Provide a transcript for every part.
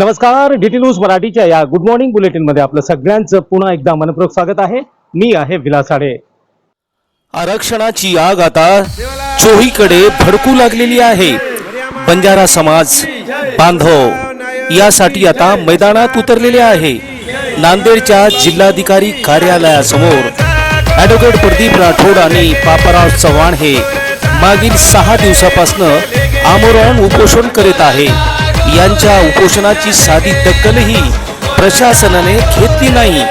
नमस्कार DT news मराठीच्या या गुड मॉर्निंग बुलेटिनमध्ये आपलं सगळ्यांचं पुन्हा एकदा मनपूर्वक स्वागत आहे. मी आहे विलासाडे आरक्षणाची आग आता चोहीकडे भडकू लागलेली आहे. बंजारा समाज बांधव यासाठी आता मैदानात उतरलेले आहे. नांदेडच्या जिल्हाधिकारी कार्यालयासमोर ॲडव्होकेट प्रदीप राठोड आणि पापाराव चव्हाण हे मागील सहा दिवसापासून आमरण उपोषण करीत आहे. यांच्या उपोषणाची साधी दखलही प्रशासनाने घेतली नाही.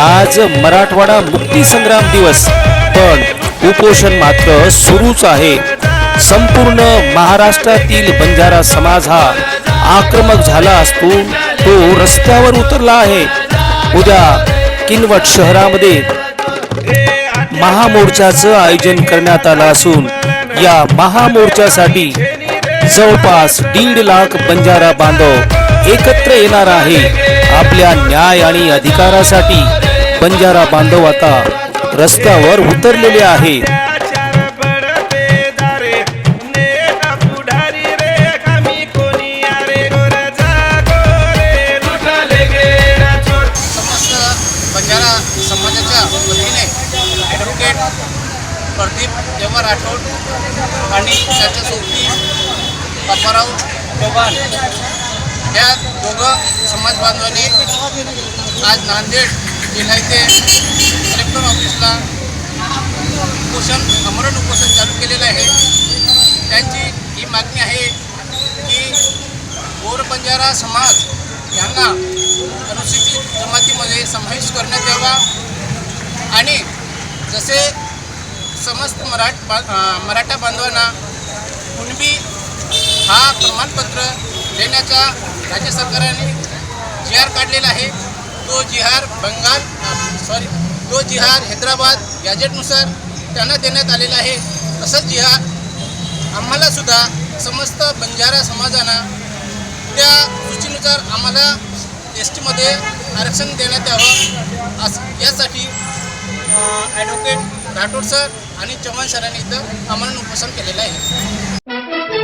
आज मराठवाडा मुक्ती संग्राम दिवस पण उपोषण मात्र सुरूच आहे. संपूर्ण महाराष्ट्रातील बंजारा समाज हा आक्रमक झाला असून तो रस्त्यावर उतरला आहे. उद्या किनवट शहरामध्ये महामोर्चाचं आयोजन करण्यात आलं असून या महामोर्चासाठी जवळपास दीड लाख बंजारा बांधव एकत्र येणार आहे. आपल्या न्याय आणि अधिकारासाठी बंजारा बांधव आता रस्त्यावर उतरलेले आहेत. ॲडव्होकेट प्रदीप देवा राठोड आणि त्याच्या सोबती बापाराव चव्हाण या दोघं समाज बांधवांनी आज नांदेड जिल्हा इथे कलेक्टर ऑफिसला उपोषण अमरण उपोषण चालू केलेलं आहे. त्यांची ही मागणी आहे की गोर बंजारा समाज यांना अनुसूचित जमातीमध्ये समावेश करण्यात यावा आणि जसे समस्त मराठ बा मराठा बांधवांना कुणबी हा प्रमाणपत्र देण्याचा राज्य सरकारने जी आर काढलेला आहे. तो जिहार बंगाल सॉरी तो जिहार हैदराबाद गॅजेटनुसार त्यांना देण्यात आलेला आहे. तसंच जिहार आम्हालासुद्धा समस्त बंजारा समाजांना त्या सूचीनुसार आम्हाला एस टीमध्ये आरक्षण देण्यात यावं. अस यासाठी ॲडव्होकेट राठोड सर आणि चव्हाण सरांनी इथं आम्हाला उपोषण केलेलं आहे.